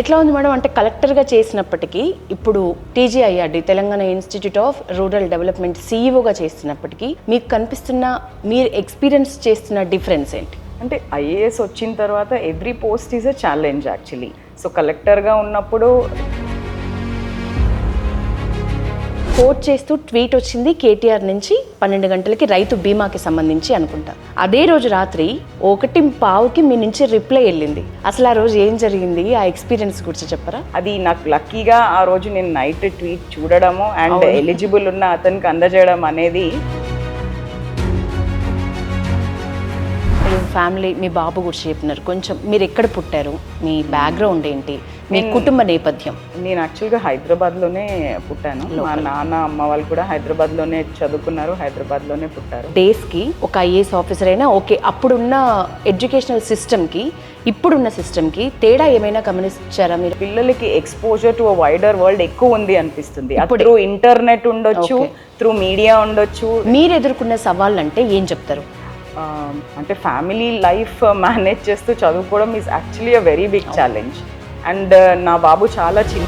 ఎట్లా ఉంది మేడం? అంటే కలెక్టర్గా చేసినప్పటికీ ఇప్పుడు TGIRD Telangana Institute of Rural Development సీఈఓగా చేస్తున్నప్పటికీ మీకు కనిపిస్తున్న మీరు ఎక్స్పీరియన్స్ చేస్తున్న డిఫరెన్స్ ఏంటి? అంటే ఐఏఎస్ వచ్చిన తర్వాత every post is a challenge actually. So కలెక్టర్గా ఉన్నప్పుడు కోట్ చేస్తూ ట్వీట్ వచ్చింది కేటీఆర్ నుంచి పన్నెండు గంటలకి రైతు బీమాకి సంబంధించి అనుకుంటా. అదే రోజు రాత్రి ఒకటి పావుకి మీ నుంచి రిప్లై వెళ్ళింది. అసలు ఆ రోజు ఏం జరిగింది? ఆ ఎక్స్పీరియన్స్ గురించి చెప్పరా? అది నాకు లక్కీగా ఆ రోజు నేను నైట్ ట్వీట్ చూడడము అండ్ ఎలిజిబుల్ ఉన్న అతనికి అందజేయడం అనేది ఫ్యామిలీ మీ బాబు గురించి చెప్పినారు. కొంచెం మీరు ఎక్కడ పుట్టారు? మీ బ్యాక్గ్రౌండ్ ఏంటి? మీ కుటుంబ నేపథ్యం. నేను యాక్చువల్గా హైదరాబాద్లోనే పుట్టాను. మా నాన్న అమ్మ వాళ్ళు కూడా హైదరాబాద్లోనే చదువుకున్నారు హైదరాబాద్లోనే పుట్టారు. డేస్కి ఒక ఐఏఎస్ ఆఫీసర్ అయినా ఓకే అప్పుడున్న ఎడ్యుకేషనల్ సిస్టమ్కి ఇప్పుడున్న సిస్టమ్కి తేడా ఏమైనా గమనించారా మీరు? పిల్లలకి ఎక్స్పోజర్ టు వైడర్ వరల్డ్ ఎక్కువ ఉంది అనిపిస్తుంది. త్రూ ఇంటర్నెట్ ఉండొచ్చు త్రూ మీడియా ఉండొచ్చు. మీరు ఎదుర్కొన్న సవాళ్ళు అంటే ఏం చెప్తారు? అంటే ఫ్యామిలీ లైఫ్ మేనేజ్ చేస్తూ చదువుకోవడం is actually a very big challenge and నా బాబు చాలా చిన్న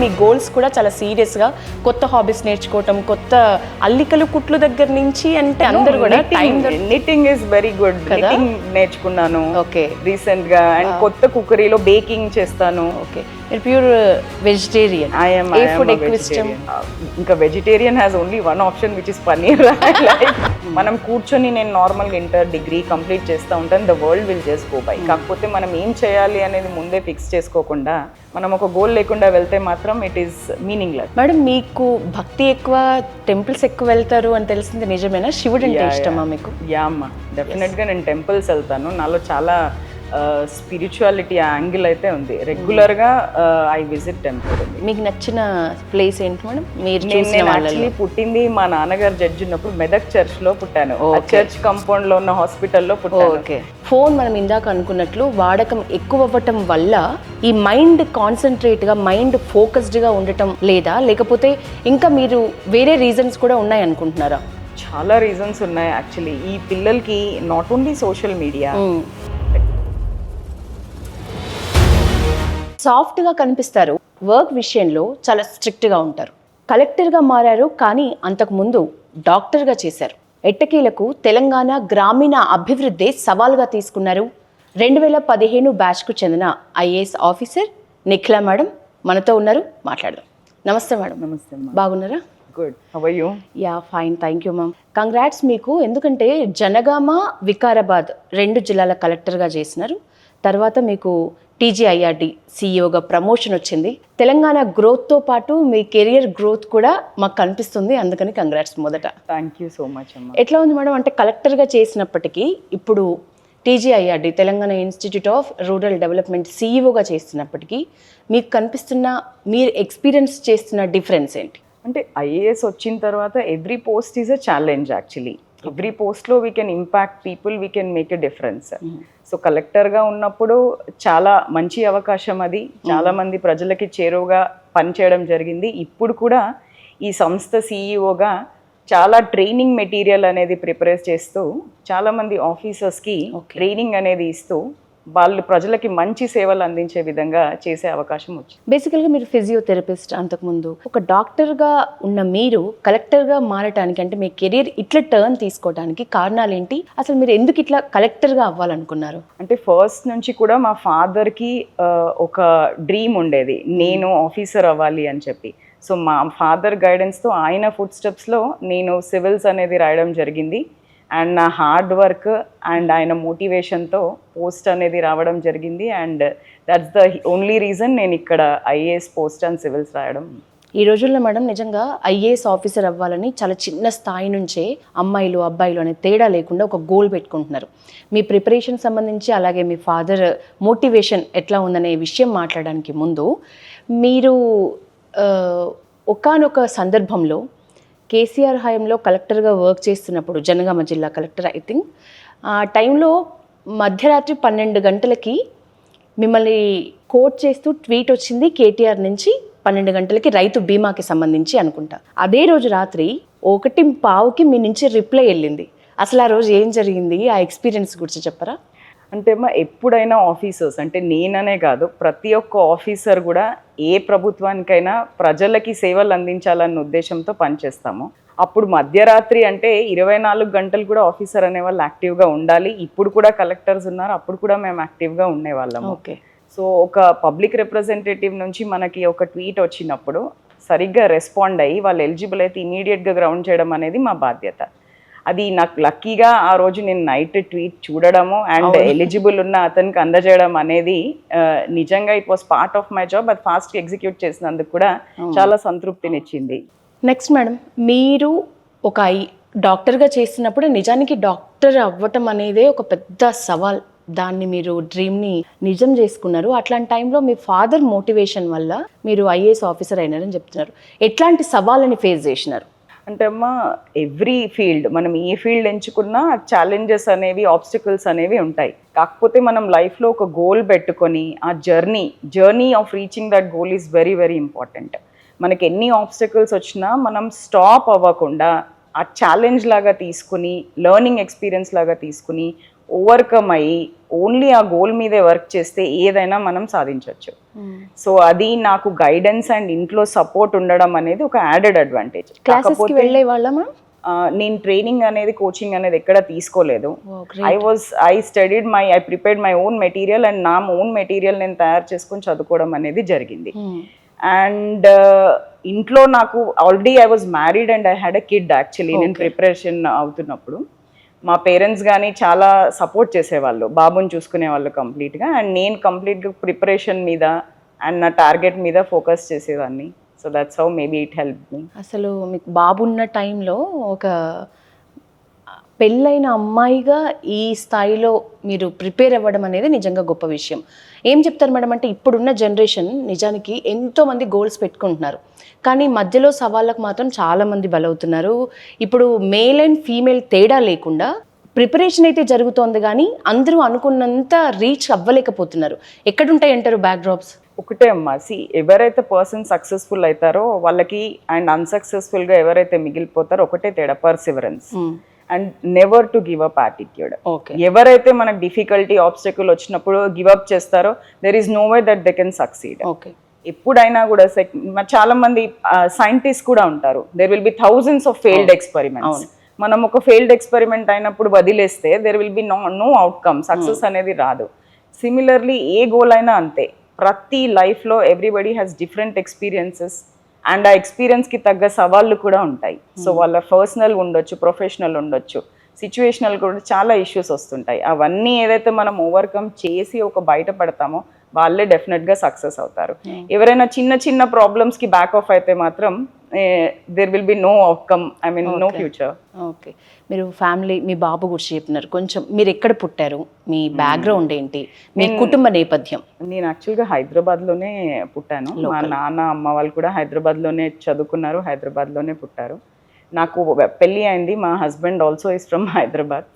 మీ గోల్స్ కూడా చాలా సీరియస్గా కొత్త హాబీస్ నేర్చుకోవటం కొత్త అల్లికలు కుట్లు దగ్గర నుంచి అంటే అందరూ కూడా time knitting is very good knitting నేర్చుకున్నాను. ఓకే రీసెంట్గా. అండ్ కొత్త కుక్కరీలో బేకింగ్ చేస్తాను. ఓకే మీరు pure vegetarian I'm A food ఎక్కువ ఇష్టం ఇంకా vegetarian has only one option which is paneer మనం కూర్చొని నేను నార్మల్ ఇంటర్ డిగ్రీ కంప్లీట్ చేస్తూ ఉంటాను the world will just go by కాకపోతే మనం ఏం చేయాలి అనేది ముందే ఫిక్స్ చేసుకోకుండా మనం ఒక గోల్ లేకుండా వెళ్తే మాత్రం it is meaningless madam మీకు భక్తి ఎక్కువ టెంపుల్స్ ఎక్కువ వెళ్తారు అని తెలిసింది నిజమేనా శివుడు అంటే ఇష్టమా మీకు యా అమ్మా డెఫినెట్గా నేను టెంపుల్స్ వెళ్తాను నాలో చాలా స్పిరిచువాలిటీ యాంగిల్ అయితే ఉంది. రెగ్యులర్గా ఐ విజిట్ టెంపుల్ మీకు నచ్చిన ప్లేస్ ఏంటి మేడం? మీరు నేను యాక్చువల్లీ పుట్టింది మా నాన్నగారు జడ్జి ఉన్నప్పుడు మెదక్ చర్చ్లో పుట్టాను. చర్చ్ కాంపౌండ్లో ఉన్న హాస్పిటల్లో పుట్టాను. ఓకే ఫోన్ మనం ఇందాక అనుకున్నట్లు వాడకం ఎక్కువ అవ్వటం వల్ల ఈ మైండ్ కాన్సన్ట్రేట్గా మైండ్ ఫోకస్డ్గా ఉండటం లేదా? లేకపోతే ఇంకా మీరు వేరే రీజన్స్ కూడా ఉన్నాయి అనుకుంటున్నారా? చాలా రీజన్స్ ఉన్నాయి యాక్చువల్లీ ఈ పిల్లలకి నాట్ ఓన్లీ సోషల్ మీడియా సాఫ్ట్గా కనిపిస్తారు. వర్క్ విషయంలో చాలా స్ట్రిక్ట్గా ఉంటారు. కలెక్టర్గా మారారు కానీ అంతకుముందు డాక్టర్గా చేశారు. ఎట్టకీలకు తెలంగాణ గ్రామీణ అభివృద్ధి సవాల్గా తీసుకున్నారు. రెండు వేల పదిహేను బ్యాచ్కు చెందిన ఐఏఎస్ ఆఫీసర్ నిఖిల మేడం మనతో ఉన్నారు. మాట్లాడదాం. నమస్తే మేడం. నమస్తే బాగున్నారా? Good. You yeah fine. Thank you ma'am. Congrats మీకు. ఎందుకంటే జనగామ వికారాబాద్ రెండు జిల్లాల కలెక్టర్గా చేసినారు. తర్వాత మీకు టీజీఐఆర్డి సీఈఓగా ప్రమోషన్ వచ్చింది. తెలంగాణ గ్రోత్తో పాటు మీ కెరియర్ గ్రోత్ కూడా మాకు కనిపిస్తుంది. అందుకని కంగ్రాట్స్ మొదట. థ్యాంక్ యూ సో మచ్ అమ్మా. ఎట్లా ఉంది మేడం? అంటే కలెక్టర్గా చేసినప్పటికీ ఇప్పుడు TGIRD Telangana Institute of Rural Development సీఈఓగా చేస్తున్నప్పటికీ మీకు కనిపిస్తున్న మీరు ఎక్స్పీరియన్స్ చేస్తున్న డిఫరెన్స్ ఏంటి? అంటే ఐఏఎస్ వచ్చిన తర్వాత every post is a challenge actually every పోస్ట్లో we can impact people we can make a difference so కలెక్టర్గా ఉన్నప్పుడు చాలా మంచి అవకాశం అది. చాలా మంది ప్రజలకి చేరువుగా పనిచేయడం జరిగింది. ఇప్పుడు కూడా ఈ సంస్థ సీఈఓగా చాలా ట్రైనింగ్ మెటీరియల్ అనేది ప్రిపేర్ చేస్తూ చాలా మంది ఆఫీసర్స్కి ట్రైనింగ్ అనేది ఇస్తూ వాళ్ళు ప్రజలకి మంచి సేవలు అందించే విధంగా చేసే అవకాశం వచ్చింది. బేసికల్గా మీరు ఫిజియోథెరపిస్ట్ అంతకుముందు ఒక డాక్టర్గా ఉన్న మీరు కలెక్టర్గా మారటానికి అంటే మీ కెరీర్ ఇట్లా టర్న్ తీసుకోవడానికి కారణాలు ఏంటి అసలు మీరు ఎందుకు ఇట్లా కలెక్టర్గా అవ్వాలనుకున్నారు? అంటే ఫస్ట్ నుంచి కూడా మా ఫాదర్కి ఒక డ్రీమ్ ఉండేది. నేను ఆఫీసర్ అవ్వాలి అని చెప్పి. సో మా ఫాదర్ గైడెన్స్తో ఆయన ఫుడ్ స్టెప్స్లో నేను సివిల్స్ అనేది రాయడం జరిగింది. అండ్ నా హార్డ్ వర్క్ అండ్ ఆయన మోటివేషన్తో పోస్ట్ అనేది రావడం జరిగింది. And that's the only reason నేను ఇక్కడ ఐఏఎస్ పోస్ట్ అండ్ సివిల్స్ రాయడం. ఈ రోజుల్లో మేడం నిజంగా ఐఏఎస్ ఆఫీసర్ అవ్వాలని చాలా చిన్న స్థాయి నుంచే అమ్మాయిలు అబ్బాయిలు అనే తేడా లేకుండా ఒక గోల్ పెట్టుకుంటున్నారు. మీ ప్రిపరేషన్ సంబంధించి అలాగే మీ ఫాదర్ మోటివేషన్ ఎట్లా ఉందనే విషయం మాట్లాడడానికి ముందు మీరు ఒకనొక సందర్భంలో కేసీఆర్ హయాంలో కలెక్టర్గా వర్క్ చేస్తున్నప్పుడు జనగామ జిల్లా కలెక్టర్ ఐ థింక్ ఆ టైంలో మధ్యరాత్రి పన్నెండు గంటలకి మిమ్మల్ని కోట్ చేస్తూ ట్వీట్ వచ్చింది కేటీఆర్ నుంచి పన్నెండు గంటలకి రైతు బీమాకి సంబంధించి అనుకుంటా. అదే రోజు రాత్రి ఒకటి పావుకి మీ నుంచి రిప్లై వెళ్ళింది. అసలు ఆ రోజు ఏం జరిగింది? ఆ ఎక్స్పీరియన్స్ గురించి చెప్పరా? అంటే అమ్మా ఎప్పుడైనా ఆఫీసర్స్ అంటే నేననే కాదు ప్రతి ఒక్క ఆఫీసర్ కూడా ఏ ప్రభుత్వానికైనా ప్రజలకి సేవలు అందించాలన్న ఉద్దేశంతో పనిచేస్తాము. అప్పుడు మధ్యరాత్రి అంటే ఇరవై నాలుగు గంటలు కూడా ఆఫీసర్ అనే వాళ్ళు యాక్టివ్గా ఉండాలి. ఇప్పుడు కూడా కలెక్టర్స్ ఉన్నారు అప్పుడు కూడా మేము యాక్టివ్గా ఉండేవాళ్ళము. ఓకే. సో ఒక పబ్లిక్ రిప్రజెంటేటివ్ నుంచి మనకి ఒక ట్వీట్ వచ్చినప్పుడు సరిగ్గా రెస్పాండ్ అయ్యి వాళ్ళు ఎలిజిబుల్ అయితే ఇమీడియట్గా గ్రౌండ్ చేయడం అనేది మా బాధ్యత. అది నాకు లక్కీగా ఆ రోజు నేను నైట్ ట్వీట్ చూడడము అండ్ ఎలిజిబుల్ ఉన్న అతనికి అందజేయడం అనేది నిజంగా it was part of my job అది ఫాస్ట్గా ఎగ్జిక్యూట్ చేసినందుకు కూడా చాలా సంతృప్తినిచ్చింది. నెక్స్ట్ మేడం మీరు ఒక ఐ డాక్టర్గా చేస్తున్నప్పుడు నిజానికి డాక్టర్ అవ్వటం అనేదే ఒక పెద్ద సవాల్. దాన్ని మీరు డ్రీమ్ని నిజం చేసుకున్నారు. అట్లాంటి టైంలో మీ ఫాదర్ మోటివేషన్ వల్ల మీరు ఐఏఎస్ ఆఫీసర్ అయినారని చెప్తున్నారు. ఎట్లాంటి సవాళ్ళని ఫేస్ చేసినారు? అంటే అమ్మ ఎవ్రీ ఫీల్డ్ మనం ఏ ఫీల్డ్ ఎంచుకున్నా ఛాలెంజెస్ అనేవి ఆబ్స్టికల్స్ అనేవి ఉంటాయి. కాకపోతే మనం లైఫ్లో ఒక గోల్ పెట్టుకొని ఆ journey journey of reaching that goal is very very important మనకి ఎన్ని ఆబ్స్టికల్స్ వచ్చినా మనం స్టాప్ అవ్వకుండా ఆ ఛాలెంజ్ లాగా తీసుకుని లెర్నింగ్ ఎక్స్పీరియన్స్ లాగా తీసుకుని ఓవర్కమ్ అయ్యి ఓన్లీ ఆ గోల్ మీదే వర్క్ చేస్తే ఏదైనా మనం సాధించవచ్చు సో అది నాకు గైడెన్స్ అండ్ ఇంట్లో సపోర్ట్ ఉండడం అనేది ఒక యాడెడ్ అడ్వాంటేజ్ వెళ్ళే వాళ్ళమా? నేను ట్రైనింగ్ అనేది కోచింగ్ అనేది ఎక్కడ తీసుకోలేదు. I was I studied my I prepared my own material and నా ఓన్ మెటీరియల్ నేను తయారు చేసుకొని చదువుకోవడం అనేది జరిగింది. అండ్ ఇంట్లో నాకు already I was married and I had a kid actually నేను ప్రిపరేషన్ అవుతున్నప్పుడు. మా పేరెంట్స్ కానీ చాలా సపోర్ట్ చేసేవాళ్ళు. బాబుని చూసుకునేవాళ్ళు కంప్లీట్గా అండ్ నేను కంప్లీట్గా ప్రిపరేషన్ మీద అండ్ నా టార్గెట్ మీద ఫోకస్ చేసేదాన్ని. So that's how maybe it help me అసలు మీకు బాబు ఉన్న టైంలో ఒక పెళ్ళైన అమ్మాయిగా ఈ స్థాయిలో మీరు ప్రిపేర్ అవ్వడం అనేది నిజంగా గొప్ప విషయం. ఏం చెప్తారు మేడం అంటే ఇప్పుడున్న జనరేషన్ నిజానికి ఎంతో మంది గోల్స్ పెట్టుకుంటున్నారు. కానీ మధ్యలో సవాళ్ళకు మాత్రం చాలా మంది బలవుతున్నారు. ఇప్పుడు మేల్ అండ్ ఫీమేల్ తేడా లేకుండా ప్రిపరేషన్ అయితే జరుగుతోంది కానీ అందరూ అనుకున్నంత రీచ్ అవ్వలేకపోతున్నారు. ఎక్కడుంటాయి అంటారు బ్యాక్ డ్రాప్స్ ఒకటే అమ్మా. సి ఎవరైతే పర్సన్ సక్సెస్ఫుల్ అవుతారో వాళ్ళకి అండ్ అన్సక్సెస్ఫుల్గా ఎవరైతే మిగిలిపోతారో ఒకటే తేడా perseverance. And never to give up attitude ఎవరైతే మనకు డిఫికల్టీ ఆబ్స్టకల్ వచ్చినప్పుడు గివ్ అప్ చేస్తారో there is no way that they can succeed okay. ఎప్పుడైనా కూడా మ- చాలా మంది సైంటిస్ట్ కూడా ఉంటారు. There will be thousands of failed experiments మనం ఒక ఫెయిల్డ్ ఎక్స్పెరిమెంట్ అయినప్పుడు వదిలేస్తే there will be no no outcome success అనేది రాదు. సిమిలర్లీ ఏ గోల్ అయినా అంతే. ప్రతి లైఫ్లో everybody has different experiences and ఆ ఎక్స్పీరియన్స్కి తగ్గ సవాళ్ళు కూడా ఉంటాయి. సో వాళ్ళ పర్సనల్ ఉండొచ్చు ప్రొఫెషనల్ ఉండొచ్చు. సిచ్యువేషనల్ కూడా చాలా ఇష్యూస్ వస్తుంటాయి. అవన్నీ ఏదైతే మనం ఓవర్కమ్ చేసి ఒక బయటపడతామో వాళ్ళే డెఫినెట్గా సక్సెస్ అవుతారు. ఎవరైనా చిన్న చిన్న ప్రాబ్లమ్స్కి బ్యాక్ ఆఫ్ అయితే మాత్రం there will be no outcome I mean no future okay మీరు ఫ్యామిలీ మీ బాబు గురించి చెప్పినారు కొంచెం మీరు ఎక్కడ పుట్టారు? మీ బ్యాక్గ్రౌండ్ ఏంటి? మీ కుటుంబ నేపథ్యం. నేను యాక్చువల్గా హైదరాబాద్లోనే పుట్టాను. మా నాన్న అమ్మ వాళ్ళు కూడా హైదరాబాద్లోనే చదువుకున్నారు హైదరాబాద్లోనే పుట్టారు. నాకు పెళ్ళి అయింది. మా husband also is from Hyderabad.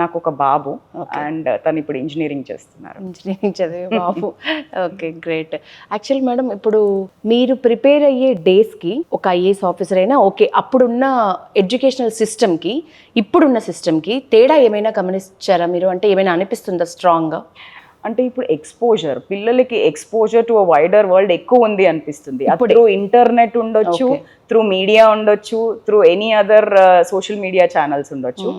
నాకు ఒక బాబు. అండ్ తను ఇప్పుడు ఇంజనీరింగ్ చేస్తున్నారు. ఇంజనీరింగ్ చదివే బాబు. ఓకే గ్రేట్ యాక్చువల్ మేడం ఇప్పుడు మీరు ప్రిపేర్ అయ్యే డేస్కి ఒక ఐఏఎస్ ఆఫీసర్ అయినా ఓకే అప్పుడున్న ఎడ్యుకేషనల్ సిస్టమ్కి ఇప్పుడున్న సిస్టమ్కి తేడా ఏమైనా గమనించారా మీరు? అంటే ఏమైనా అనిపిస్తుందా స్ట్రాంగ్గా అంటే ఇప్పుడు ఎక్స్పోజర్ పిల్లలకి ఎక్స్పోజర్ టు వైడర్ వరల్డ్ ఎక్కువ ఉంది అనిపిస్తుంది. త్రూ ఇంటర్నెట్ ఉండొచ్చు త్రూ మీడియా ఉండొచ్చు through any other social media channels ఉండొచ్చు.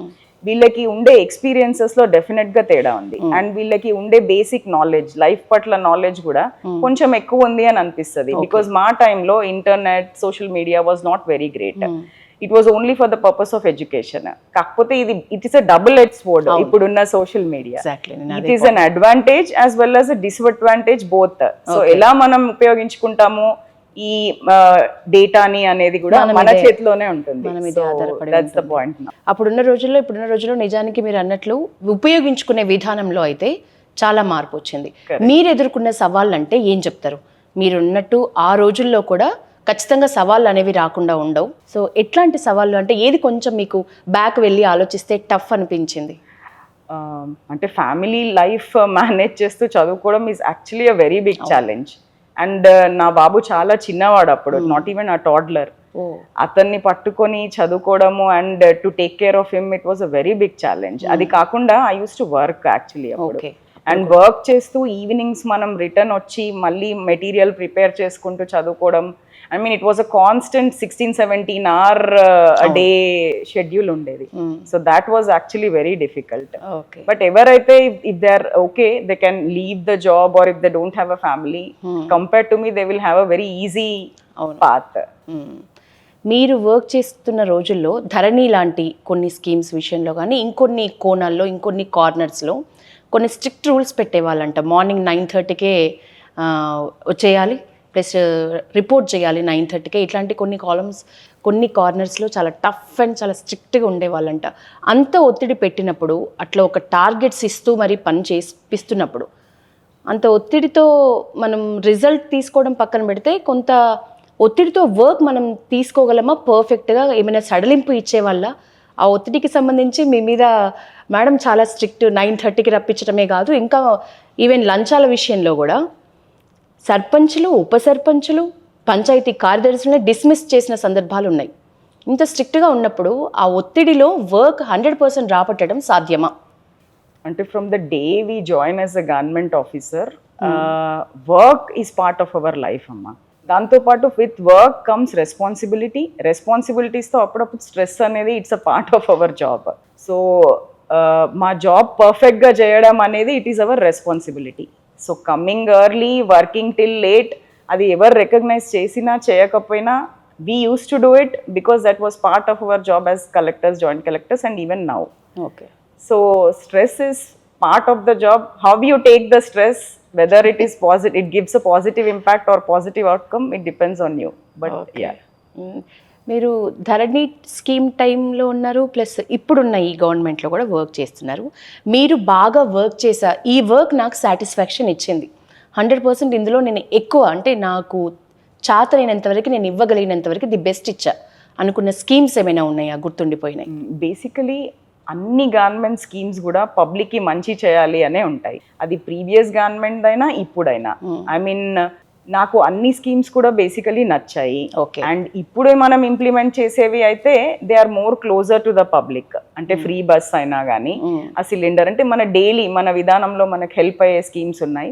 వీళ్ళకి ఉండే ఎక్స్పీరియన్సెస్లో డెఫినెట్గా తేడా ఉంది. అండ్ వీళ్ళకి ఉండే బేసిక్ నాలెడ్జ్ లైఫ్ పట్ల నాలెడ్జ్ కూడా కొంచెం ఎక్కువ ఉంది అని అనిపిస్తుంది. బికాస్ మా టైంలో internet social media was not very great it was only for the purpose of education కాకపోతే ఇది it is a double edge word ఇప్పుడున్న social media it is an advantage as well as a disadvantage both so ఎలా మనం ఉపయోగించుకుంటాము? ఈ డేటాని అనేది కూడా మన చేతిలోనే ఉంటుంది. అప్పుడున్న రోజుల్లో ఇప్పుడున్న రోజుల్లో నిజానికి మీరు అన్నట్లు ఉపయోగించుకునే విధానంలో అయితే చాలా మార్పు వచ్చింది. మీరు ఎదుర్కొన్న సవాళ్ళు అంటే ఏం చెప్తారు? మీరు ఉన్నట్టు ఆ రోజుల్లో కూడా ఖచ్చితంగా సవాళ్ళు అనేవి రాకుండా ఉండవు. సో ఎట్లాంటి సవాళ్ళు అంటే ఏది కొంచెం మీకు బ్యాక్ వెళ్ళి ఆలోచిస్తే టఫ్ అనిపించింది? అంటే ఫ్యామిలీ లైఫ్ మేనేజ్ చేస్తూ చదువుకోవడం is actually a very big challenge and నా బాబు చాలా చిన్నవాడు అప్పుడు నాట్ ఈవెన్ ఆ టాడ్లర్ అతన్ని పట్టుకొని చదువుకోవడము and to take care of him it was a very big challenge అది కాకుండా I use to work actually అప్పుడు. ఓకే అండ్ వర్క్ చేస్తూ ఈవినింగ్స్ మనం రిటర్న్ వచ్చి మళ్ళీ మెటీరియల్ ప్రిపేర్ చేసుకుంటూ చదువుకోవడం. I mean it was a constant sixteen seventeen hour day schedule ఉండేది. So that was actually very difficult but ఎవరైతే if they are okay they can leave the job or if they don't have a family compare to me they will have a very easy. Path. మీరు work చేస్తున్న రోజుల్లో ధరణి లాంటి కొన్ని schemes విషయంలో కానీ ఇంకొన్ని కోణాల్లో ఇంకొన్ని కార్నర్స్లో కొన్ని స్ట్రిక్ట్ రూల్స్ పెట్టేవాళ్ళంట. మార్నింగ్ నైన్ థర్టీకే వచ్చేయాలి. ప్లస్ రిపోర్ట్ చేయాలి నైన్ థర్టీకే. ఇట్లాంటి కొన్ని కాలమ్స్ కొన్ని కార్నర్స్లో చాలా టఫ్ అండ్ చాలా స్ట్రిక్ట్గా ఉండేవాళ్ళంట. అంత ఒత్తిడి పెట్టినప్పుడు అట్లా ఒక టార్గెట్స్ ఇస్తూ మరి పని చేపిస్తున్నప్పుడు అంత ఒత్తిడితో మనం రిజల్ట్ తీసుకోవడం పక్కన పెడితే కొంత ఒత్తిడితో వర్క్ మనం తీసుకోగలమా? పర్ఫెక్ట్గా ఏమైనా సడలింపు ఇచ్చే వల్ల ఆ ఒత్తిడికి సంబంధించి మీ మీద మేడం చాలా స్ట్రిక్ట్ నైన్ థర్టీకి రప్పించడమే కాదు ఇంకా ఈవెన్ లంచాల విషయంలో కూడా సర్పంచులు ఉప సర్పంచులు పంచాయతీ కార్యదర్శులను డిస్మిస్ చేసిన సందర్భాలు ఉన్నాయి. ఇంత స్ట్రిక్ట్గా ఉన్నప్పుడు ఆ ఒత్తిడిలో వర్క్ హండ్రెడ్ పర్సెంట్ రాబట్టడం సాధ్యమా? అంటే from the day we join as a government officer work is part of our life అమ్మ. దాంతోపాటు విత్ వర్క్ కమ్స్ రెస్పాన్సిబిలిటీ. రెస్పాన్సిబిలిటీస్తో అప్పుడప్పుడు స్ట్రెస్ అనేది it's a part of our job. So మా జాబ్ పర్ఫెక్ట్గా చేయడం అనేది it is our responsibility. So coming early working till late అది ఎవరు రికగ్నైజ్ చేసినా చేయకపోయినా we use to do it because that was part of our job as collectors joint collectors and even now okay so stress is part of the job how you take the stress whether it is positive it gives a positive impact or positive outcome it depends on you. But yeah. Hmm. మీరు Dharani scheme టైంలో ఉన్నారు plus ఇప్పుడున్న ఈ గవర్నమెంట్లో కూడా work చేస్తున్నారు. మీరు బాగా వర్క్ చేసా ఈ వర్క్ నాకు సాటిస్ఫాక్షన్ ఇచ్చింది. హండ్రెడ్ పర్సెంట్ ఇందులో నేను ఎక్కువ అంటే నాకు చాతనైనంత వరకు నేను ఇవ్వగలిగినంత వరకు ది బెస్ట్ ఇచ్చా. అనుకున్న స్కీమ్స్ ఏమైనా ఉన్నాయా? గుర్తుండిపోయినాయి. బేసికలీ అన్ని గవర్నమెంట్ స్కీమ్స్ కూడా పబ్లిక్కి మంచి చేయాలి అనే ఉంటాయి. అది ప్రీవియస్ గవర్నమెంట్ అయినా ఇప్పుడైనా. ఐ మీన్ నాకు అన్ని స్కీమ్స్ కూడా బేసికలీ నచ్చాయి. ఓకే అండ్ ఇప్పుడు మనం ఇంప్లిమెంట్ చేసేవి అయితే they are more closer to the public అంటే ఫ్రీ బస్ అయినా కానీ ఆ సిలిండర్ అంటే మన డైలీ మన విధానంలో మనకు హెల్ప్ అయ్యే స్కీమ్స్ ఉన్నాయి.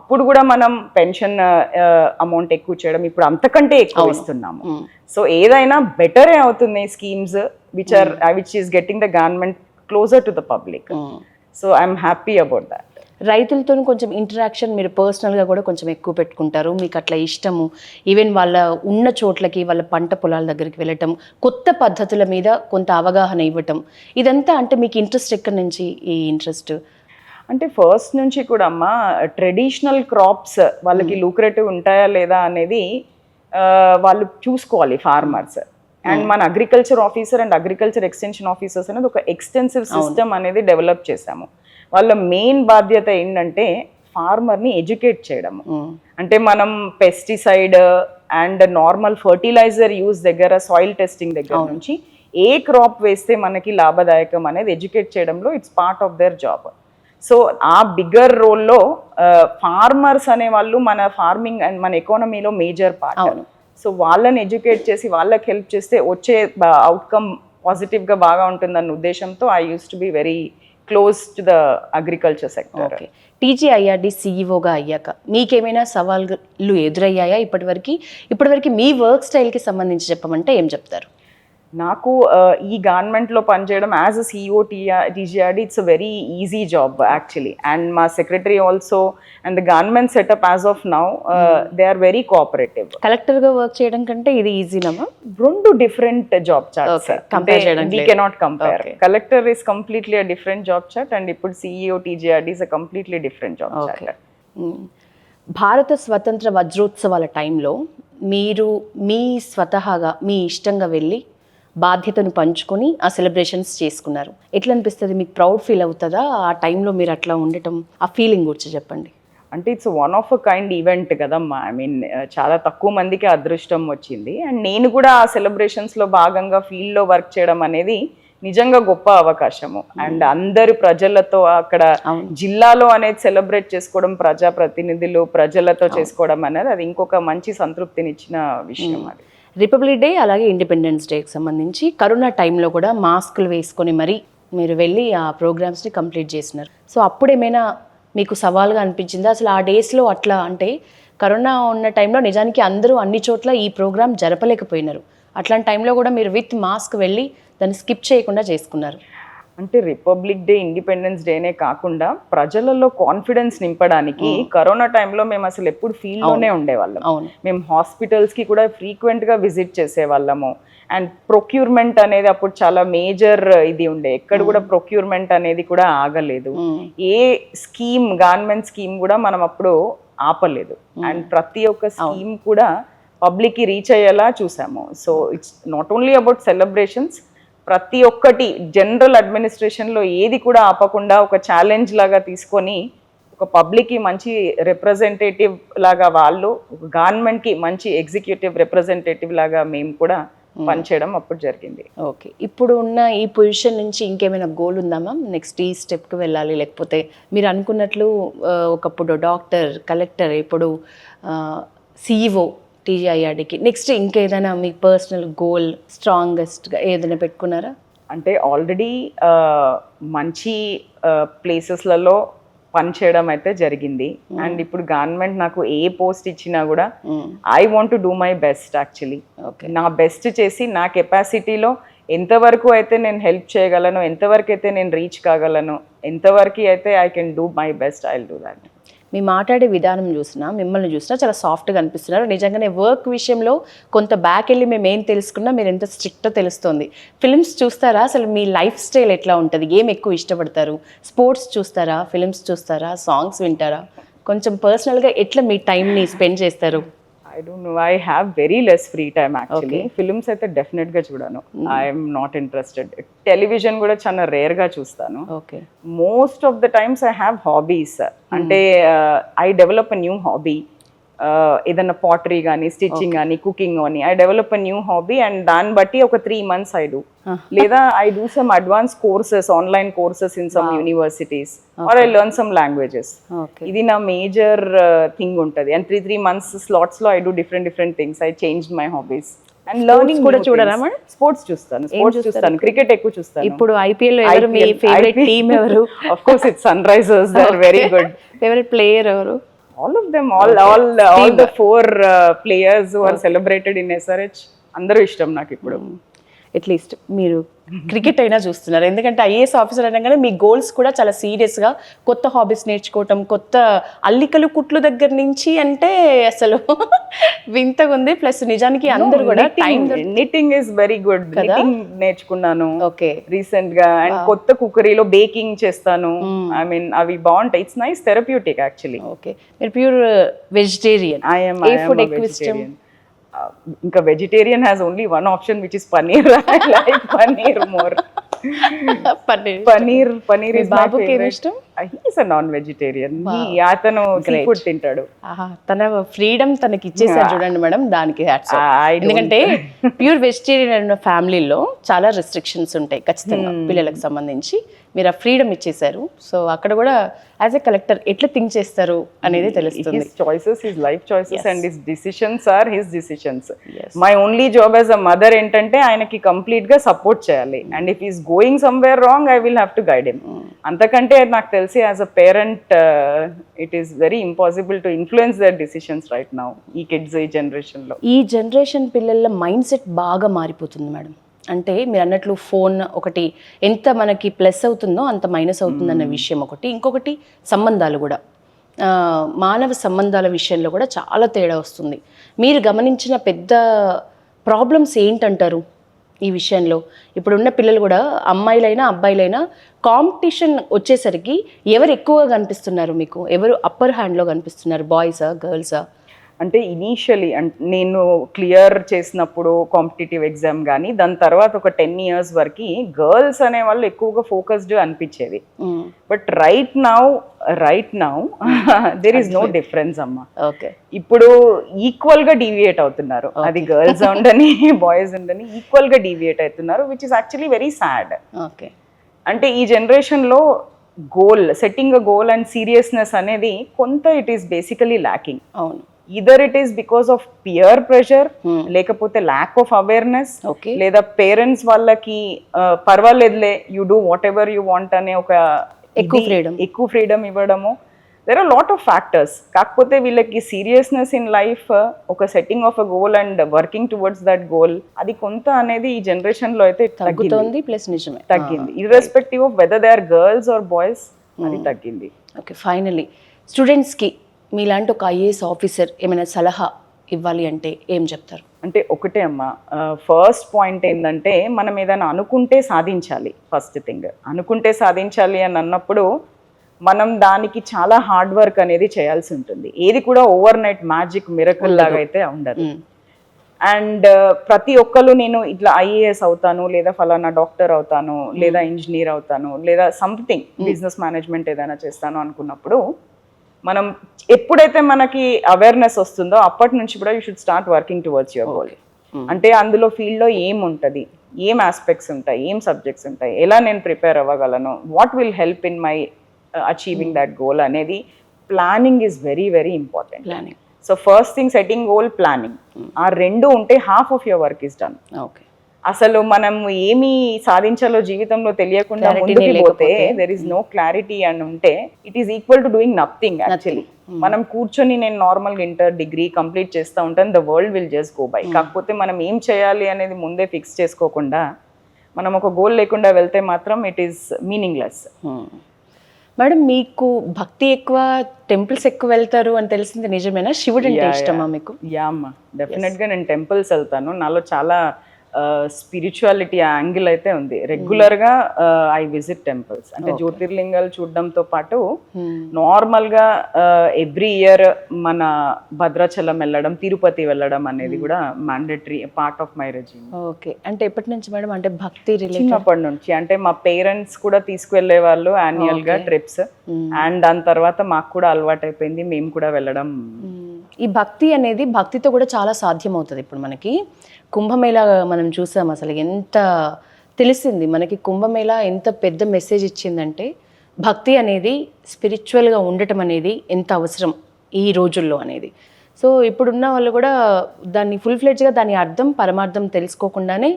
అప్పుడు కూడా మనం పెన్షన్ అమౌంట్ ఎక్కువ చేయడం ఇప్పుడు అంతకంటే ఎక్కువ ఇస్తున్నాము. సో ఏదైనా బెటరే అవుతుంది schemes which are which is getting the government closer to the public so I'm happy about that రైతులతో కొంచెం ఇంటరాక్షన్ మీరు పర్సనల్గా కూడా కొంచెం ఎక్కువ పెట్టుకుంటారు. మీకు అట్లా ఇష్టము. ఈవెన్ వాళ్ళ ఉన్న చోట్లకి వాళ్ళ పంట పొలాల దగ్గరికి వెళ్ళటం కొత్త పద్ధతుల మీద కొంత అవగాహన ఇవ్వటం. ఇదంతా అంటే మీకు ఇంట్రెస్ట్ ఎక్కడి నుంచి ఈ ఇంట్రెస్ట్ అంటే ఫస్ట్ నుంచి కూడా అమ్మ ట్రెడిషనల్ క్రాప్స్ వాళ్ళకి లూక్రేటివ్ ఉంటాయా లేదా అనేది ఆ, వాళ్ళు చూసుకోవాలి ఫార్మర్స్ అండ్ మన agriculture officer and agriculture extension officers అనేది ఒక ఎక్స్టెన్సివ్ సిస్టమ్ అనేది డెవలప్ చేశాము. వాళ్ళ మెయిన్ బాధ్యత ఏంటంటే ఫార్మర్ని ఎడ్యుకేట్ చేయడము. అంటే మనం pesticide and normal fertiliser use దగ్గర సాయిల్ టెస్టింగ్ దగ్గర నుంచి ఏ క్రాప్ వేస్తే మనకి లాభదాయకం అనేది ఎడ్యుకేట్ చేయడంలో it's part of their job so ఆ బిగ్గర్ రోల్లో ఫార్మర్స్ అనే వాళ్ళు మన ఫార్మింగ్ అండ్ మన ఎకానమీలో మేజర్ పార్ట్. సో వాళ్ళని ఎడ్యుకేట్ చేసి వాళ్ళకి హెల్ప్ చేస్తే వచ్చే అవుట్కమ్ పాజిటివ్గా బాగా ఉంటుందన్న ఉద్దేశంతో I use to be very close to the agriculture sector okay TGIRD సీఈఓగా అయ్యాక. మీకేమైనా సవాళ్ళు ఎదురయ్యాయా ఇప్పటివరకు? ఇప్పటివరకు మీ వర్క్ స్టైల్కి సంబంధించి చెప్పమంటే ఏం చెప్తారు? నాకు ఈ గవర్నమెంట్లో పనిచేయడం as a CEO TR TGRD it's a very easy job actually. And మా secretary also and the government setup as of now they are very cooperative. కలెక్టర్గా వర్క్ చేయడం కంటే ఇది ఈజీనమ్మా రెండు different job charts. We. Cannot compare. Collector is completely a different job chart and ఇప్పుడు CEO TGRD is a completely different job chart. భారత స్వతంత్ర వజ్రోత్సవాల టైంలో మీరు మీ స్వతహాగా మీ ఇష్టంగా వెళ్ళి బాధ్యతను పంచుకొని ఆ సెలబ్రేషన్స్ చేసుకున్నారు. ఎట్లా అనిపిస్తుంది మీకు ప్రౌడ్ ఫీల్ అవుతుందా? ఆ టైంలో మీరు అట్లా ఉండటం ఆ ఫీలింగ్ గురించి చెప్పండి. అంటే it's one of a kind event కదమ్మా. ఐ మీన్ చాలా తక్కువ మందికి అదృష్టం వచ్చింది. అండ్ నేను కూడా ఆ సెలబ్రేషన్స్లో భాగంగా ఫీల్డ్లో వర్క్ చేయడం అనేది నిజంగా గొప్ప అవకాశము. అండ్ అందరు ప్రజలతో అక్కడ. జిల్లాలో అనేది సెలబ్రేట్ చేసుకోవడం ప్రజా ప్రతినిధులు ప్రజలతో చేసుకోవడం అనేది అది ఇంకొక మంచి సంతృప్తినిచ్చిన విషయం అది. రిపబ్లిక్ డే అలాగే ఇండిపెండెన్స్ డేకి సంబంధించి కరోనా టైంలో కూడా మాస్కులు వేసుకొని మరీ మీరు వెళ్ళి ఆ ప్రోగ్రామ్స్ని కంప్లీట్ చేసినారు సో అప్పుడేమైనా మీకు సవాల్గా అనిపించిందా? అసలు ఆ డేస్లో అట్లా అంటే కరోనా ఉన్న టైంలో నిజానికి అందరూ అన్ని చోట్ల ఈ ప్రోగ్రామ్ జరపలేకపోయినారు. అట్లాంటి టైంలో కూడా మీరు విత్ మాస్క్ వెళ్ళి దాన్ని స్కిప్ చేయకుండా చేసుకున్నారు. అంటే రిపబ్లిక్ డే ఇండిపెండెన్స్ డేనే కాకుండా ప్రజలలో కాన్ఫిడెన్స్ నింపడానికి కరోనా టైంలో మేము అసలు ఎప్పుడు ఫీల్డ్లోనే ఉండేవాళ్ళం. మేము హాస్పిటల్స్కి కూడా ఫ్రీక్వెంట్గా విజిట్ చేసేవాళ్ళము. అండ్ ప్రొక్యూర్మెంట్ అనేది అప్పుడు చాలా మేజర్ ఇది ఉండే. ఎక్కడ కూడా ప్రొక్యూర్మెంట్ అనేది కూడా ఆగలేదు. ఏ స్కీమ్ గవర్నమెంట్ స్కీమ్ కూడా మనం అప్పుడు ఆపలేదు. అండ్ ప్రతి ఒక్క స్కీమ్ కూడా పబ్లిక్కి రీచ్ అయ్యేలా చూసాము. So it's not only about celebrations ప్రతి ఒక్కటి జనరల్ అడ్మినిస్ట్రేషన్లో ఏది కూడా ఆపకుండా ఒక ఛాలెంజ్ లాగా తీసుకొని ఒక పబ్లిక్కి మంచి రిప్రజెంటేటివ్ లాగా వాళ్ళు ఒక గవర్నమెంట్కి మంచి ఎగ్జిక్యూటివ్ రిప్రజెంటేటివ్ లాగా మేము కూడా పనిచేయడం అప్పుడు జరిగింది. ఓకే. ఇప్పుడు ఉన్న ఈ పొజిషన్ నుంచి ఇంకేమైనా గోల్ ఉందా మ్యామ్? నెక్స్ట్ ఈ స్టెప్కి వెళ్ళాలి లేకపోతే మీరు అనుకున్నట్లు ఒకప్పుడు డాక్టర్ కలెక్టర్ ఇప్పుడు సిఇఓ టీజీఐఆర్డికి నెక్స్ట్ ఇంకేదైనా మీ పర్సనల్ గోల్ స్ట్రాంగెస్ట్గా ఏదైనా పెట్టుకున్నారా? అంటే ఆల్రెడీ మంచి ప్లేసెస్లలో పనిచేయడం అయితే జరిగింది. అండ్ ఇప్పుడు గవర్నమెంట్ నాకు ఏ పోస్ట్ ఇచ్చినా కూడా I want to do my best actually okay నా బెస్ట్ చేసి నా కెపాసిటీలో ఎంతవరకు అయితే నేను హెల్ప్ చేయగలను ఎంతవరకు అయితే నేను రీచ్ కాగలను ఎంతవరకు అయితే I can do my best I do that మీ మాట్లాడే విధానం చూసినా మిమ్మల్ని చూసినా చాలా సాఫ్ట్గా అనిపిస్తున్నారు. నిజంగానే వర్క్ విషయంలో కొంత బ్యాక్ వెళ్ళి మేము ఏం తెలుసుకున్నా మీరు ఎంత స్ట్రిక్టో తెలుస్తుంది. ఫిల్మ్స్ చూస్తారా? అసలు మీ లైఫ్ స్టైల్ ఎట్లా ఉంటుంది? ఏం ఎక్కువ ఇష్టపడతారు? స్పోర్ట్స్ చూస్తారా? ఫిల్మ్స్ చూస్తారా? సాంగ్స్ వింటారా? కొంచెం పర్సనల్గా ఎట్లా మీ టైంని స్పెండ్ చేస్తారు? I don't know I have very less free time actually films అయితే డెఫినెట్గా చూడను. ఐఎమ్ నాట్ ఇంట్రెస్టెడ్ టెలివిజన్ కూడా చాలా రేర్గా చూస్తాను. Okay most of the times I have hobbies అంటే I develop a new hobby ఏదన్నా పాటరీ కానీ స్టిచ్చింగ్ కానీ కుకింగ్ కానీ I develop a new hobby and దాన్ని బట్టి ఒక త్రీ మంత్స్ ఐ డూ లేదా I do some advance courses online courses in some universities or I learn some languages ఇది నా మేజర్ థింగ్ ఉంటుంది. And three three months స్లాట్స్లో I do different different things I change my hobbies and learning కూడా చూడరా madam? Sports చూస్తాను. Sports చూస్తాను. Cricket ఎక్కువ చూస్తాను. ఇప్పుడు ఐపీఎల్ ఎవరు మీ ఫేవరెట్ టీం ఎవరు? Of course it's Sunrisers they are very good favourite player ఎవరు? All of them all all all the four players who are celebrated in SRH అందరూ ఇష్టం నాకు ఇప్పుడు. అట్లీస్ట్ మీరు క్రికెట్ అయినా చూస్తున్నారు. ఎందుకంటే ఐఏఎస్ ఆఫీసర్ అనగానే మీ గోల్స్ కూడా చాలా సీరియస్గా కొత్త హాబీస్ నేర్చుకోవటం కొత్త అల్లికలు కుట్లు దగ్గర నుంచి అంటే అసలు వింతగా ఉంది. ప్లస్ నిజానికి అందరూ కూడా time knitting is very good knitting నేర్చుకున్నాను ఓకే రీసెంట్గా అండ్ కొత్త కుక్కరీలో బేకింగ్ చేస్తాను. ఐ మీన్ అవి బాగుంటాయి. It's nice therapeutic actually okay మీరు pure vegetarian I'm A food ఎక్కువ ఇష్టం ఇంకా vegetarian has only one option which is paneer like paneer more paneer paneer is బాబుకి ఏమి ఇష్టం? హీస్ నాన్ వెజిటేరియన్ అతను ఫుడ్ తింటాడు. తన ఫ్రీడమ్ తనకి ఇచ్చేసారు చూడండి మేడం దానికి ఎందుకంటే ప్యూర్ వెజిటేరియన్ అన్న ఫ్యామిలీలో చాలా రెస్ట్రిక్షన్స్ ఉంటాయి ఖచ్చితంగా పిల్లలకు సంబంధించి. మీరు ఆ ఫ్రీడమ్ ఇచ్చేసారు సో అక్కడ కూడా యాజ్ ఎ కలెక్టర్ ఎట్లా థింక్ చేస్తారు అనేది తెలుస్తుంది. Choices his life choices and his decisions are his decisions. My only job as a mother ఏంటంటే ఆయనకి కంప్లీట్గా సపోర్ట్ చేయాలి. And if is going somewhere wrong I will have to guide him అంతకంటే నాకు తెలిసి as a parent it is very impossible to influence their decisions right now ఈ kids ఈ జనరేషన్లో ఈ జనరేషన్ పిల్లల మైండ్ సెట్ బాగా మారిపోతుంది మేడం. అంటే మీరు అన్నట్లు ఫోన్ ఒకటి ఎంత మనకి ప్లస్ అవుతుందో అంత మైనస్ అవుతుందన్న విషయం ఒకటి. ఇంకొకటి సంబంధాలు కూడా. మానవ సంబంధాల విషయంలో కూడా చాలా తేడా వస్తుంది. మీరు గమనించిన పెద్ద ప్రాబ్లమ్స్ ఏంటంటారు? ఈ విషయంలో. ఇప్పుడున్న పిల్లలు కూడా అమ్మాయిలైనా అబ్బాయిలైనా కాంపిటీషన్ వచ్చేసరికి ఎవరు ఎక్కువగా కనిపిస్తున్నారు మీకు? ఎవరు అప్పర్ హ్యాండ్లో కనిపిస్తున్నారు? బాయ్సా గర్ల్సా అంటే ఇనీషియలీ నేను క్లియర్ చేసినప్పుడు కాంపిటేటివ్ ఎగ్జామ్ కానీ దాని తర్వాత ఒక టెన్ ఇయర్స్ వరకు గర్ల్స్ అనే వాళ్ళు ఎక్కువగా ఫోకస్డ్ అనిపించేది. But right now right now there is no difference అమ్మా. ఓకే ఇప్పుడు ఈక్వల్గా డీవియేట్ అవుతున్నారు. అది గర్ల్స్ ఉండని బాయ్స్ ఉండని ఈక్వల్గా డీవియేట్ అవుతున్నారు which is actually very sad okay అంటే ఈ జనరేషన్లో goal setting a goal and seriousness అనేది కొంత ఇట్ ఈస్ బేసికలీ ల్యాకింగ్ అవును. Either it is because of peer pressure లేకపోతే ల్యాక్ ఆఫ్ అవేర్నెస్ లేదా పేరెంట్స్ వాళ్ళకి పర్వాలేదులే you do whatever you want అనే ఒక ఎక్కువ freedom. ఎక్కువ ఫ్రీడమ్ ఇవ్వడము. There are lot of factors కాకపోతే వీళ్ళకి సీరియస్నెస్ ఇన్ లైఫ్ ఒక setting of a goal and working towards that goal అది కొంత అనేది ఈ జనరేషన్లో అయితే తగ్గుతోంది ప్లస్ నిజమే. తగ్గింది. Irrespective of whether they are girls or boys అది తగ్గింది. ఓకే ఫైనలీ స్టూడెంట్స్కి మీలాంటి ఒక ఐఏఎస్ ఆఫీసర్ ఏమైనా సలహా ఇవ్వాలి అంటే ఏం చెప్తారు? అంటే ఒకటే అమ్మా. ఫస్ట్ పాయింట్ ఏంటంటే మనం ఏదైనా అనుకుంటే సాధించాలి ఫస్ట్ థింగ్. అనుకుంటే సాధించాలి అని అన్నప్పుడు మనం దానికి చాలా హార్డ్ వర్క్ అనేది చేయాల్సి ఉంటుంది. ఏది కూడా ఓవర్ నైట్ మ్యాజిక్ మిరకల్ లాగా అయితే ఉండదు. అండ్ ప్రతి ఒక్కరు నేను ఇట్లా ఐఏఎస్ అవుతాను లేదా ఫలానా డాక్టర్ అవుతాను లేదా ఇంజనీర్ అవుతాను లేదా సంథింగ్ బిజినెస్ మేనేజ్మెంట్ ఏదైనా చేస్తాను అనుకున్నప్పుడు మనం ఎప్పుడైతే మనకి అవేర్నెస్ వస్తుందో అప్పటి నుంచి కూడా you should start working towards your goal. అంటే అందులో ఫీల్డ్లో ఏం ఉంటుంది? ఏం ఆస్పెక్ట్స్ ఉంటాయి? ఏం సబ్జెక్ట్స్ ఉంటాయి? ఎలా నేను prepare అవ్వగలను? What will help in my achieving that goal అనేది planning is very very important planning so first thing setting goal planning ఆ రెండు ఉంటే half of your work is done okay అసలు మనం ఏమి సాధించాలో జీవితంలో తెలియకుండా ముందుకు పోతే లేకపోతే. దెర్ ఇస్ నో క్లారిటీ అని ఉంటే it is equal to doing nothing actually మనం కూర్చొని నేను నార్మల్గా ఇంటర్ డిగ్రీ కంప్లీట్ చేస్తూ ఉంటాను the world will just go by కాకపోతే మనం ఏం చేయాలి అనేది ముందే ఫిక్స్ చేసుకోకుండా మనం ఒక గోల్ లేకుండా వెళ్తే మాత్రం ఇట్ ఈస్ మీనింగ్లెస్ మేడం మీకు భక్తి ఎక్కువ టెంపుల్స్ ఎక్కువ వెళ్తారు అని తెలిసింది నిజమేనా? శివుడు అంటే ఇష్టమా మీకు? యా అమ్మా. డెఫినెట్గా నేను టెంపుల్స్ వెళ్తాను. నాలో చాలా స్పిరిచువాలిటీ యాంగిల్ అయితే ఉంది. రెగ్యులర్గా ఐ విజిట్ టెంపుల్స్ అంటే జ్యోతిర్లింగాలు చూడడంతో పాటు నార్మల్గా ఎవ్రీ ఇయర్ మన భద్రాచలం వెళ్ళడం తిరుపతి వెళ్ళడం అనేది కూడా mandatory part of my resume okay అంటే ఎప్పటి నుంచి మేడం? అంటే భక్తి చిన్నప్పటి నుంచి. అంటే మా పేరెంట్స్ కూడా తీసుకువెళ్ళే వాళ్ళు యాన్యువల్గా ట్రిప్స్ అండ్ దాని తర్వాత మాకు కూడా అలవాటు అయిపోయింది మేము కూడా వెళ్ళడం ఈ భక్తి అనేది భక్తితో కూడా చాలా సాధ్యం అవుతుంది ఇప్పుడు మనకి. కుంభమేళా మనం చూసాం అసలు ఎంత తెలిసింది. మనకి కుంభమేళా ఎంత పెద్ద మెసేజ్ ఇచ్చిందంటే భక్తి అనేది స్పిరిచువల్గా ఉండటం అనేది ఎంత అవసరం ఈ రోజుల్లో అనేది. సో ఇప్పుడున్న వాళ్ళు కూడా దాన్ని ఫుల్ ఫ్లెడ్జ్గా దాని అర్థం పరమార్థం తెలుసుకోకుండానే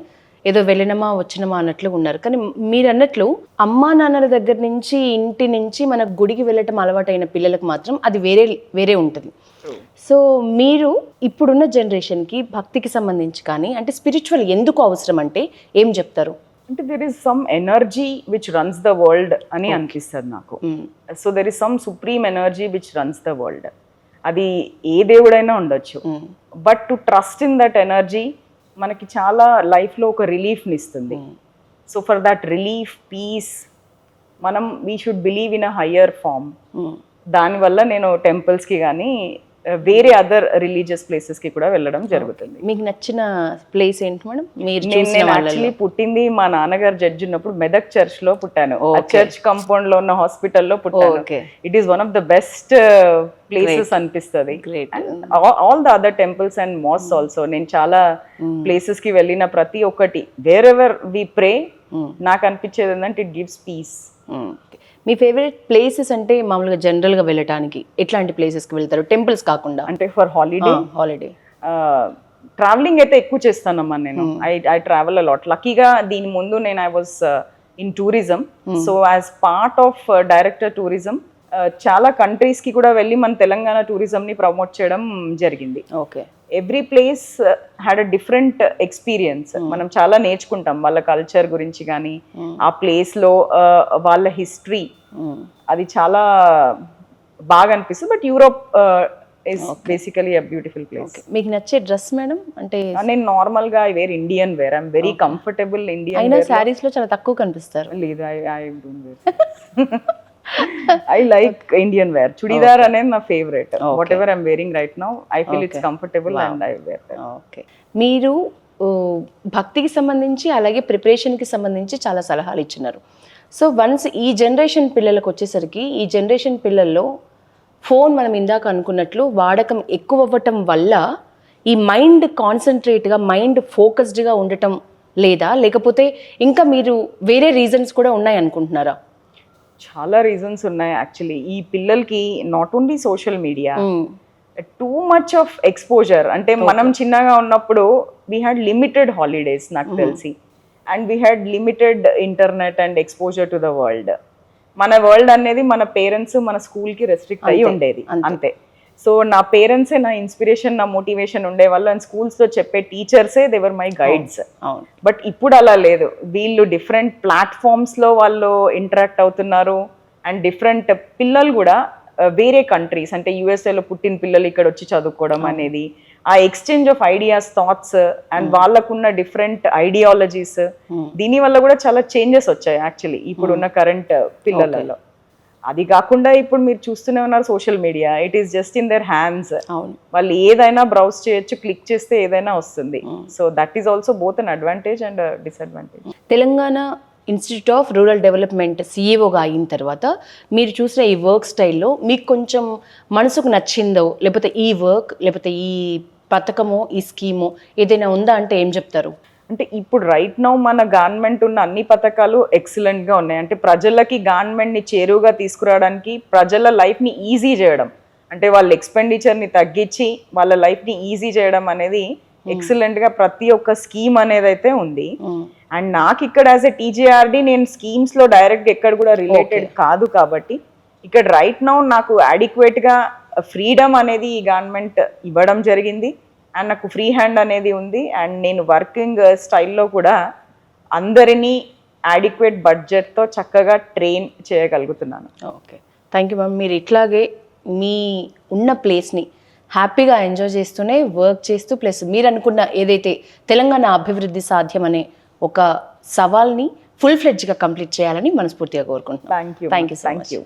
ఏదో వెళ్ళినమా వచ్చినమా అన్నట్లు ఉన్నారు. కానీ మీరు అన్నట్లు అమ్మా నాన్నల దగ్గర నుంచి ఇంటి నుంచి మన గుడికి వెళ్ళటం అలవాటైన పిల్లలకు మాత్రం అది వేరే వేరే ఉంటుంది. సో మీరు ఇప్పుడున్న జనరేషన్కి భక్తికి సంబంధించి కానీ అంటే స్పిరిచువల్ ఎందుకు అవసరం అంటే ఏం చెప్తారు? అంటే there is some energy which runs the world అని అనిపిస్తుంది నాకు. So there is some supreme energy which runs the world అది ఏ దేవుడైనా ఉండొచ్చు. But to trust in that energy మనకి చాలా లైఫ్లో ఒక రిలీఫ్ని ఇస్తుంది. So for that relief peace మనం we should believe in a higher form. దానివల్ల నేను టెంపుల్స్కి కానీ వేరే అదర్ రిలీజియస్ ప్లేసెస్కి కూడా వెళ్ళడం జరుగుతుంది. మీకు నచ్చిన ప్లేస్ ఏంటి మేడం? మీరు నేను యాక్చువల్లీ పుట్టింది మా నాన్నగారు జడ్జి ఉన్నప్పుడు మెదక్ చర్చ్లో పుట్టాను. చర్చ్ కాంపౌండ్లో ఉన్న హాస్పిటల్లో పుట్టాను. It is one of the best places అనిపిస్తుంది. All the other temples and malls also నేను చాలా ప్లేసెస్కి వెళ్ళిన ప్రతి ఒక్కటి. వేర్ ఎవర్ వి ప్రే నాకు అనిపించేది ఏంటంటే ఇట్ గివ్స్ పీస్. మీ ఫేవరెట్ ప్లేసెస్ అంటే మామూలుగా జనరల్గా వెళ్ళటానికి ఎట్లాంటి ప్లేసెస్కి వెళ్తారు? టెంపుల్స్ కాకుండా. అంటే ఫర్ హాలిడే? హాలిడే. ట్రావెలింగ్ అయితే ఎక్కువ చేస్తానమ్మా నేను. ఐ ఐ ట్రావెల్ అలాట్ లక్కీగా దీని ముందు నేను I was in tourism. So as part of director tourism చాలా కంట్రీస్కి కూడా వెళ్ళి మన తెలంగాణ tourism ని ప్రమోట్ చేయడం జరిగింది. Okay. Every place had a different experience మనం చాలా నేర్చుకుంటాం వాళ్ళ కల్చర్ గురించి కానీ ఆ place లో uh, వాళ్ళ హిస్టరీ అది చాలా బాగా అనిపిస్తుంది. But Europe is basically a beautiful place మీకు నచ్చే డ్రెస్ మేడం అంటే నేను నార్మల్గా I wear Indian wear I'm very comfortable Indian అయినా శారీస్లో. చాలా తక్కువ కనిపిస్తారు. లేదు I I I like Indian wear churidar అనేది నా favourite whatever I'm wearing right now I feel it's comfortable and I wear okay మీరు భక్తికి సంబంధించి అలాగే ప్రిపరేషన్కి సంబంధించి చాలా సలహాలు ఇచ్చినారు. సో వన్స్ ఈ జనరేషన్ పిల్లలకు వచ్చేసరికి ఈ జనరేషన్ పిల్లల్లో ఫోన్ మనం ఇందాక అనుకున్నట్లు వాడకం ఎక్కువ అవ్వటం వల్ల ఈ మైండ్ కాన్సన్ట్రేట్గా మైండ్ ఫోకస్డ్గా ఉండటం లేదా లేకపోతే ఇంకా మీరు వేరే రీజన్స్ కూడా ఉన్నాయి అనుకుంటున్నారా చాలా రీజన్స్ ఉన్నాయి యాక్చువల్లీ ఈ పిల్లలకి not only social media too much of exposure అంటే మనం చిన్నగా ఉన్నప్పుడు వీ హ్యాడ్ లిమిటెడ్ హాలిడేస్ నాకు తెలిసి. And we had limited internet and exposure to the world మన వరల్డ్ అనేది మన పేరెంట్స్ మన స్కూల్కి రెస్ట్రిక్ట్ అయ్యి ఉండేది. అంతే. సో నా పేరెంట్సే నా ఇన్స్పిరేషన్ నా మోటివేషన్ ఉండే వాళ్ళు అండ్ స్కూల్స్లో చెప్పే టీచర్సే they were my guides but ఇప్పుడు అలా లేదు. వీళ్ళు డిఫరెంట్ ప్లాట్ఫామ్స్లో వాళ్ళు ఇంటరాక్ట్ అవుతున్నారు. అండ్ డిఫరెంట్ పిల్లలు కూడా వేరే కంట్రీస్ అంటే USA లో పుట్టిన పిల్లలు ఇక్కడ వచ్చి చదువుకోవడం అనేది ఆ exchange of ideas thoughts and వాళ్ళకున్న డిఫరెంట్ ఐడియాలజీస్ దీని వల్ల కూడా చాలా చేంజెస్ వచ్చాయి యాక్చువల్లీ ఇప్పుడున్న కరెంట్ పిల్లలలో. అది కాకుండా ఇప్పుడు మీరు చూస్తూనే ఉన్నారు social media it is just in their hands అవును. వాళ్ళు ఏదైనా బ్రౌజ్ చేయొచ్చు క్లిక్ చేస్తే ఏదైనా వస్తుంది. So that is also both an advantage and disadvantage Telangana institute of rural development సీఈఓగా అయిన తర్వాత మీరు చూసిన ఈ వర్క్ స్టైల్లో మీకు కొంచెం మనసుకు నచ్చిందో లేకపోతే ఈ వర్క్ లేకపోతే ఈ పథకమో ఈ స్కీమో ఏదైనా ఉందా అంటే ఏం చెప్తారు? అంటే ఇప్పుడు రైట్ నౌ మన గవర్నమెంట్ ఉన్న అన్ని పథకాలు ఎక్సలెంట్గా ఉన్నాయి. అంటే ప్రజలకి గవర్నమెంట్ని చేరువుగా తీసుకురావడానికి ప్రజల లైఫ్ని ఈజీ చేయడం. అంటే వాళ్ళ ఎక్స్పెండిచర్ని తగ్గించి వాళ్ళ లైఫ్ని ఈజీ చేయడం అనేది ఎక్సలెంట్గా ప్రతి ఒక్క స్కీమ్ అనేది అయితే ఉంది. అండ్ నాకు ఇక్కడ యాజ్ ఎ టీజీఆర్డి నేను స్కీమ్స్లో డైరెక్ట్ ఎక్కడ కూడా రిలేటెడ్ కాదు కాబట్టి ఇక్కడ రైట్ నౌ నాకు adequate గా ఫ్రీడమ్ అనేది ఈ గవర్నమెంట్ ఇవ్వడం జరిగింది. అండ్ నాకు ఫ్రీ హ్యాండ్ అనేది ఉంది. అండ్ నేను వర్కింగ్ స్టైల్లో కూడా అందరినీ adequate budget తో చక్కగా ట్రైన్ చేయగలుగుతున్నాను. ఓకే. థ్యాంక్ యూ మ్యామ్ మీరు ఇట్లాగే మీ ఉన్న ప్లేస్ని హ్యాపీగా ఎంజాయ్ చేస్తూనే వర్క్ చేస్తూ ప్లస్ మీరు అనుకున్న ఏదైతే తెలంగాణ అభివృద్ధి సాధ్యమనే ఒక సవాల్ని ఫుల్ ఫ్లెడ్జ్గా కంప్లీట్ చేయాలని మనస్ఫూర్తిగా కోరుకుంటున్నాను థ్యాంక్ యూ థ్యాంక్ యూ